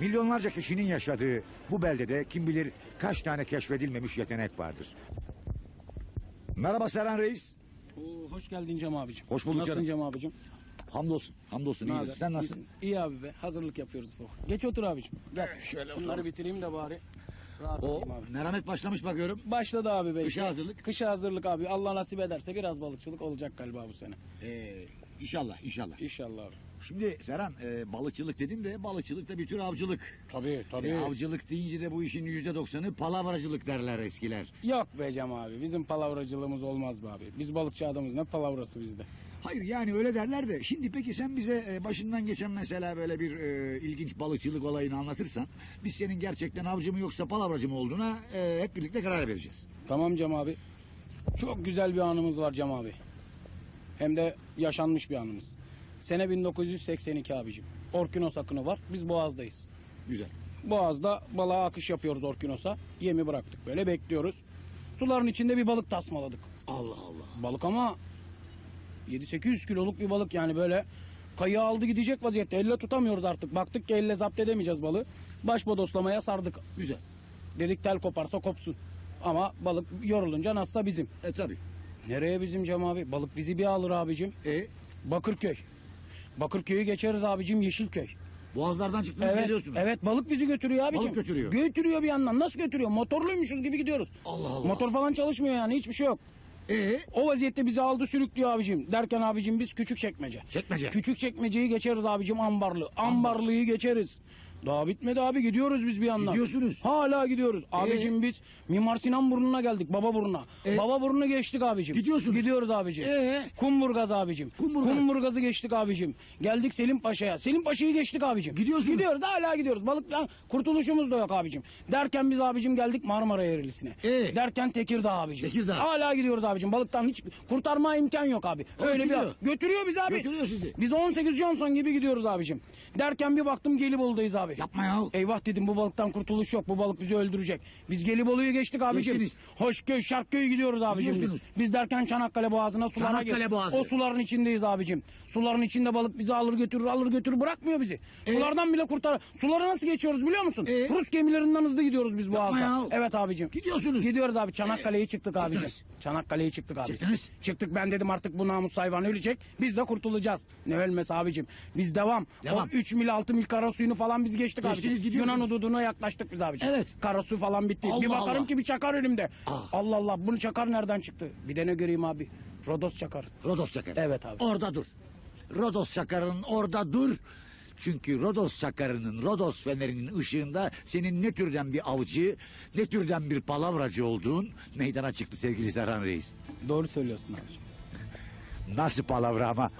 Milyonlarca kişinin yaşadığı bu beldede kim bilir kaç tane keşfedilmemiş yetenek vardır. Merhaba Serhan Reis. Oo, hoş geldin Cem abicim. Hoş bulduk Nasılsın canım. Cem abicim? Hamdolsun. Hamdolsun Ne iyidir. haber? Sen nasılsın? İyisin. İyi abi be. Hazırlık yapıyoruz ufak. Geç otur abicim. Gel. şöyle Şunları bitireyim de bari. Rahat O abi. merhamet başlamış bakıyorum. Başladı abi be. Kışa hazırlık. Kışa hazırlık abi. Allah nasip ederse biraz balıkçılık olacak galiba bu sene. Ee, inşallah inşallah. İnşallah. Şimdi Serhan e, balıkçılık dedin de balıkçılık da bir tür avcılık. Tabii tabii. E, avcılık deyince de bu işin yüzde doksanı palavracılık derler eskiler. Yok be Cem abi. Bizim palavracılığımız olmaz be abi. Biz balıkçı adamız ne palavrası bizde. Hayır yani öyle derler de şimdi peki sen bize e, başından geçen mesela böyle bir e, ilginç balıkçılık olayını anlatırsan biz senin gerçekten avcı mı yoksa palavracı mı olduğuna e, hep birlikte karar vereceğiz. Tamam Cem abi. Çok güzel bir anımız var Cem abi. Hem de yaşanmış bir anımız. Sene 1982 abicim. Orkinos akını var. Biz Boğaz'dayız. Güzel. Boğaz'da balığa akış yapıyoruz Orkinos'a. Yemi bıraktık böyle bekliyoruz. Suların içinde bir balık tasmaladık. Allah Allah. Balık ama 7-800 kiloluk bir balık yani böyle kayığı aldı gidecek vaziyette. Elle tutamıyoruz artık. Baktık ki elle zapt edemeyeceğiz balığı. Baş bodoslamaya sardık. Güzel. Dedik tel koparsa kopsun. Ama balık yorulunca nasılsa bizim. E tabi. Nereye bizim Cem abi? Balık bizi bir alır abicim. E Bakırköy. Bakırköy'ü geçeriz abicim Yeşilköy. boğazlardan çıktınız Evet, geliyorsunuz. evet balık bizi götürüyor abicim. Balık götürüyor. Götürüyor bir yandan. Nasıl götürüyor? Motorluymuşuz gibi gidiyoruz. Allah Allah. Motor falan çalışmıyor yani hiçbir şey yok. E O vaziyette bizi aldı sürüklüyor abicim. Derken abicim biz küçük çekmece. Çekmece. Küçük çekmeceyi geçeriz abicim ambarlı. Ambarlıyı geçeriz. Daha bitmedi abi gidiyoruz biz bir yandan. Gidiyorsunuz. Hala gidiyoruz. Abicim biz Mimar Sinan burnuna geldik baba burnuna. E? Baba burnunu geçtik abicim. Gidiyorsunuz. Gidiyoruz abicim. E? Kumburgaz abicim. Kumburgaz. Kumburgaz'ı geçtik abicim. Geldik Selim Paşa'ya. Selim Paşa'yı geçtik abicim. Gidiyorsunuz. Gidiyoruz hala gidiyoruz. Balıktan kurtuluşumuz da yok abicim. Derken biz abicim geldik Marmara Ereğlisi'ne. E? Derken Tekirdağ abicim. Tekirdağ. Hala gidiyoruz abicim. Balıktan hiç kurtarma imkan yok abi. Öyle gidiyor. bir götürüyor bizi abi. Götürüyor sizi. Biz 18 Johnson gibi gidiyoruz abicim. Derken bir baktım Gelibolu'dayız abi. Yapma ya. Eyvah dedim bu balıktan kurtuluş yok. Bu balık bizi öldürecek. Biz Gelibolu'yu geçtik abicim. Geçtiniz. Hoşköy, Şarkköy'ü gidiyoruz abicim biz. Biz derken Çanakkale Boğazı'na sulara Çanakkale Boğazı. O suların içindeyiz abicim. Suların içinde balık bizi alır götürür alır götürür bırakmıyor bizi. Sulardan bile kurtar. Suları nasıl geçiyoruz biliyor musun? E? Rus gemilerinden hızlı gidiyoruz biz Boğaz'da. ya. Evet abicim. Gidiyorsunuz. Gidiyoruz abi Çanakkale'yi çıktık abicim. Çıktınız. Çanakkale'yi çıktık abi. Çıktınız. Çıktık ben dedim artık bu namus hayvan ölecek. Biz de kurtulacağız. Ne ölmesi abicim. Biz devam. Devam. O 3 mil 6 mil kara suyunu falan biz geçtik Geçtiniz, abicim. Yunan hududuna yaklaştık biz abicim. Evet. Kara su falan bitti. bir Allah bakarım Allah. ki bir çakar önümde. Ah. Allah Allah bunu çakar nereden çıktı? Bir de ne göreyim abi. Rodos çakar. Rodos Çakar. Evet abi. Orada dur. Rodos Çakarı'nın orada dur. Çünkü Rodos Çakarı'nın, Rodos fenerinin ışığında senin ne türden bir avcı, ne türden bir palavracı olduğun meydana çıktı sevgili Serhan Reis. Doğru söylüyorsun abicim. Nasıl palavra ama?